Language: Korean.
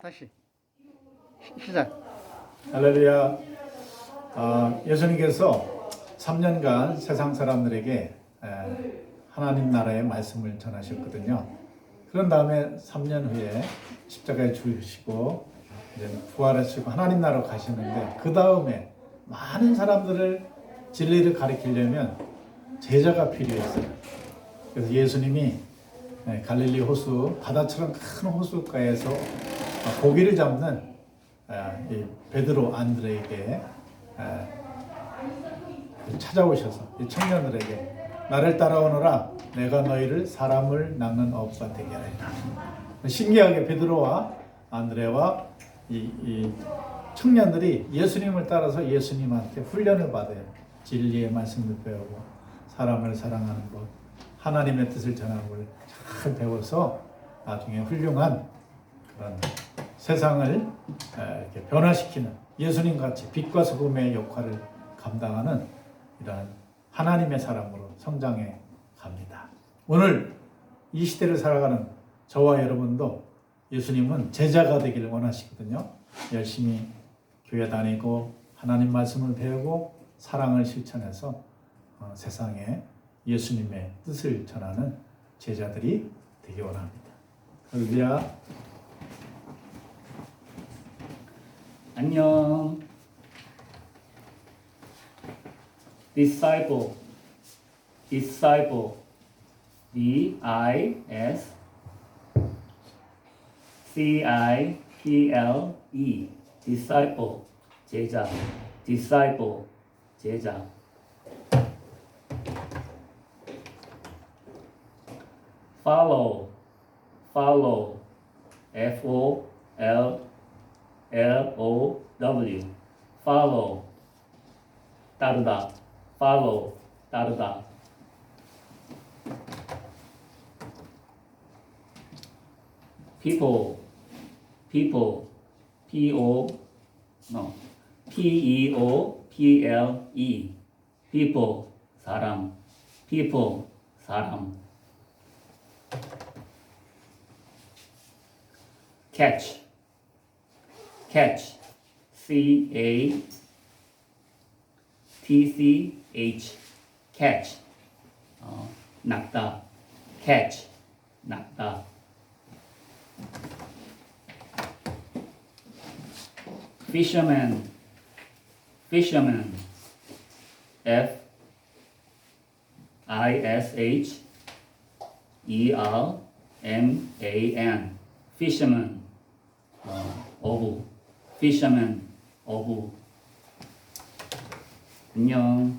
다시 시- 시작. 할렐루야. 아, 예수님께서 3년간 세상 사람들에게 에, 하나님 나라의 말씀을 전하셨거든요. 그런 다음에 3년 후에 십자가에 죽으시고 이제 부활하시고 하나님 나라로 가시는데 그 다음에 많은 사람들을 진리를 가르치려면 제자가 필요했어요. 그래서 예수님이 에, 갈릴리 호수 바다처럼 큰 호수가에서 고기를 잡는 아, 이 베드로 안드레에게 아, 찾아오셔서 이 청년들에게 나를 따라오너라 내가 너희를 사람을 낚는 어부가 되게 하리라. 신기하게 베드로와 안드레와 이, 이 청년들이 예수님을 따라서 예수님한테 훈련을 받아요. 진리의 말씀을 배우고 사람을 사랑하는 것, 하나님의 뜻을 전하는 걸 잘 배워서 나중에 훌륭한 그런 세상을 변화시키는 예수님 같이 빛과 소금의 역할을 감당하는 이러한 하나님의 사람으로 성장해 갑니다. 오늘 이 시대를 살아가는 저와 여러분도 예수님은 제자가 되기를 원하시거든요. 열심히 교회 다니고 하나님 말씀을 배우고 사랑을 실천해서 어, 세상에 예수님의 뜻을 전하는 제자들이 되기 원합니다. 할렐루야. 안녕. disciple, disciple, D I S C I P L E, disciple, 제자, disciple, 제자. follow, follow, F O L L O W follow 따르다 follow 따르다 people people P O no P E O P L E people 사람 people 사람 catch catch C A T C H catch 어, 낚다 catch 낚다 fisherman fisherman F I S H E R M A N fisherman 어, 어부 fisherman 어부 안녕